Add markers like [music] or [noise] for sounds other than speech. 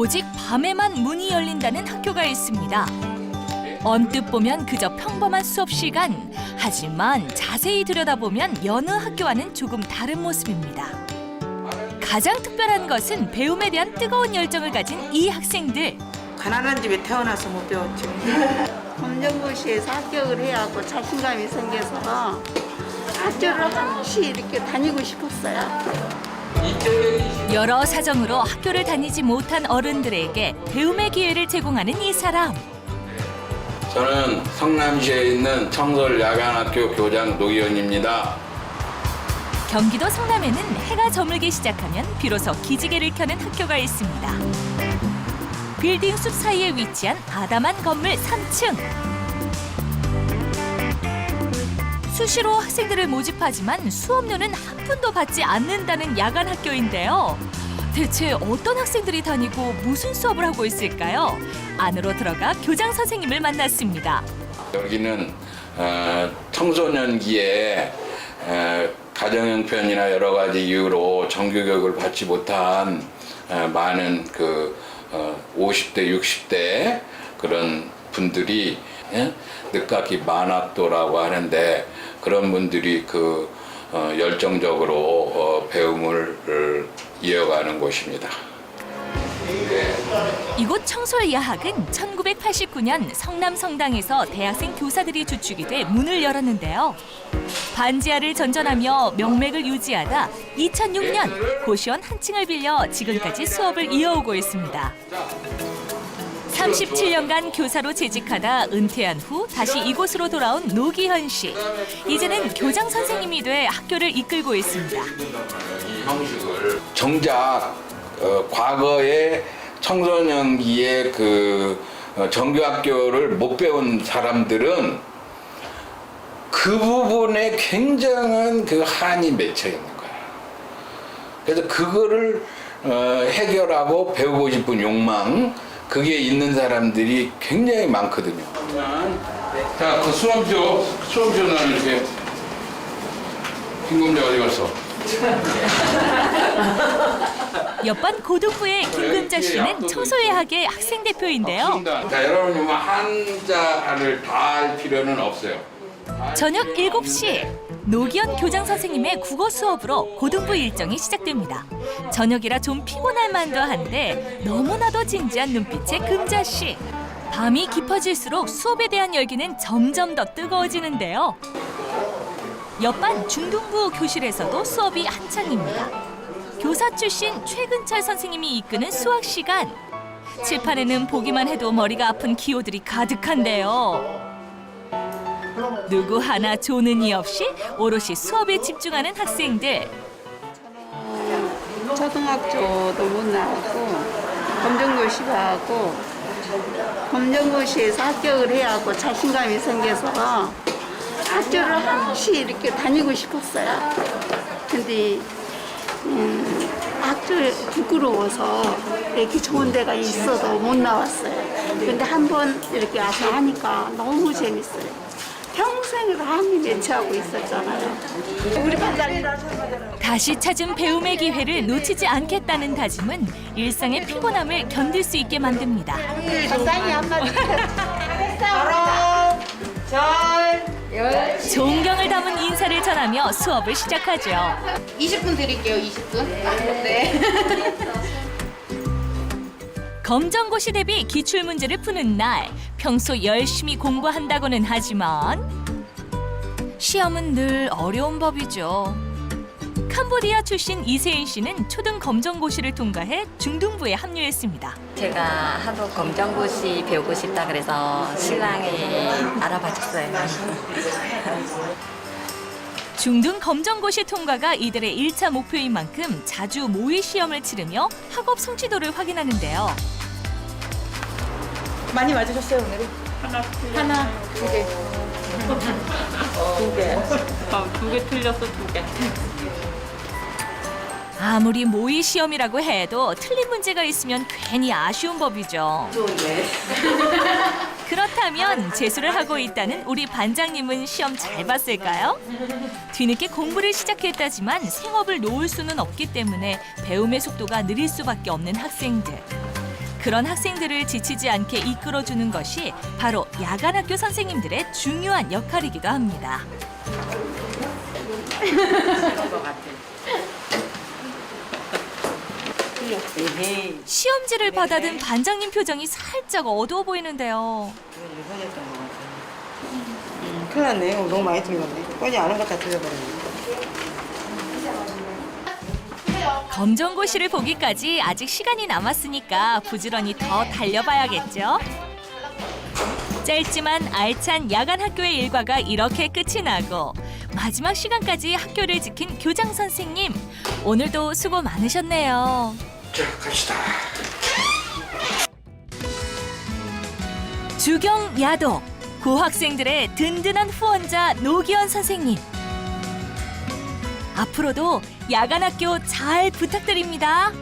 오직 밤에만 문이 열린다는 학교가 있습니다. 언뜻 보면 그저 평범한 수업 시간. 하지만 자세히 들여다보면 여느 학교와는 조금 다른 모습입니다. 가장 특별한 것은 배움에 대한 뜨거운 열정을 가진 이 학생들. 가난한 집에 태어나서 못 배웠죠. [laughs] 검정고시에서 합격을 해야 하고 자신감이 생겨서 학교를 항시 이렇게 다니고 싶었어요. 여러 사정으로 학교를 다니지 못한 어른들에게 배움의 기회를 제공하는 이 사람. 저는 성남시에 있는 청솔 야간학교 교장 노기현입니다. 경기도 성남에는 해가 저물기 시작하면 비로소 기지개를 켜는 학교가 있습니다. 빌딩 숲 사이에 위치한 아담한 건물 3층. 수시로 학생들을 모집하지만 수업료는 한 푼도 받지 않는다는 야간 학교인데요. 대체 어떤 학생들이 다니고 무슨 수업을 하고 있을까요? 안으로 들어가 교장 선생님을 만났습니다. 여기는 어, 청소년기에 어, 가정형편이나 여러 가지 이유로 정규교육을 받지 못한 어, 많은 그 어, 50대, 60대 그런 분들이 예? 늦깎이 만학도라고 하는데 그런 분들이 그 어, 열정적으로 어, 배움을 어, 이어가는 곳입니다. 이곳 청솔 야학은 1989년 성남 성당에서 대학생 교사들이 주축이 돼 문을 열었는데요. 반지하를 전전하며 명맥을 유지하다 2006년 고시원 한 층을 빌려 지금까지 수업을 이어오고 있습니다. 37년간 교사로 재직하다 은퇴한 후 다시 이곳으로 돌아온 노기현 씨. 이제는 교장 선생님이 돼 학교를 이끌고 있습니다. 정작 어, 과거에 청소년기에 그 어, 정규학교를 못 배운 사람들은 그 부분에 굉장한 그 한이 맺혀 있는 거야. 그래서 그거를 어, 해결하고 배우고 싶은 욕망 그게 있는 사람들이 굉장히 많거든요. 자, 그 수험표 수험표는 이렇게 김금자 어디 갔어? [laughs] 옆반 고등부의 김금자 씨는 청솔예학의 학생 대표인데요. 자, 여러분이 뭐 한자를 다 할 필요는 없어요. 저녁 7시 노기현 교장 선생님의 국어 수업으로 고등부 일정이 시작됩니다. 저녁이라 좀 피곤할 만도 한데 너무나도 진지한 눈빛의 금자 씨. 밤이 깊어질수록 수업에 대한 열기는 점점 더 뜨거워지는데요. 옆반 중등부 교실에서도 수업이 한창입니다. 교사 출신 최근철 선생님이 이끄는 수학 시간. 칠판에는 보기만 해도 머리가 아픈 기호들이 가득한데요. 누구 하나 조는 이 없이 오롯이 수업에 집중하는 학생들. 초등학교도 못 나왔고 검정고시도 하고 검정고시에서 합격을 해야 하고 자신감이 생겨서 학교를 항시 이렇게 다니고 싶었어요. 근데 음, 학교 부끄러워서 이렇게 좋은 데가 있어도 못 나왔어요. 근데 한 번 이렇게 와서 하니까 너무 재밌어요. 평생을 한이 맺혀하고 있었잖아요. 우리 반장님 다시 찾은 배움의 기회를 놓치지 않겠다는 다짐은 일상의 피곤함을 견딜 수 있게 만듭니다. 적당히 한마디. 존경을 담은 인사를 전하며 수업을 시작하죠. 20분 드릴게요, 20분. 네. 검정고시 대비 기출 문제를 푸는 날 평소 열심히 공부한다고는 하지만 시험은 늘 어려운 법이죠. 캄보디아 출신 이세인 씨는 초등 검정고시를 통과해 중등부에 합류했습니다. 제가 하도 검정고시 배우고 싶다 그래서 신랑이 알아봐 줬어요. [laughs] 중등 검정고시 통과가 이들의 일차 목표인 만큼 자주 모의 시험을 치르며 학업 성취도를 확인하는데요. 많이 맞으셨어요 오늘은? 하나, 하나, 두 개. 두 개. 두개 틀렸어 두 개. 아무리 모의 시험이라고 해도 틀린 문제가 있으면 괜히 아쉬운 법이죠. [laughs] 그렇다면 재수를 하고 있다는 우리 반장님은 시험 잘 봤을까요? 뒤늦게 공부를 시작했다지만 생업을 놓을 수는 없기 때문에 배움의 속도가 느릴 수밖에 없는 학생들. 그런 학생들을 지치지 않게 이끌어주는 것이 바로 야간 학교 선생님들의 중요한 역할이기도 합니다. 시험지를 받아든 반장님 표정이 살짝 어두워 보이는데요. 큰일 났네. 너무 많이 틀렸네. 뻔히 아는 것다 틀려버렸네. 검정고시를 보기까지 아직 시간이 남았으니까 부지런히 더 달려봐야겠죠. 짧지만 알찬 야간 학교의 일과가 이렇게 끝이 나고 마지막 시간까지 학교를 지킨 교장 선생님 오늘도 수고 많으셨네요. 자 갑시다. 주경 야도 고학생들의 든든한 후원자 노기현 선생님. 앞으로도 야간 학교 잘 부탁드립니다.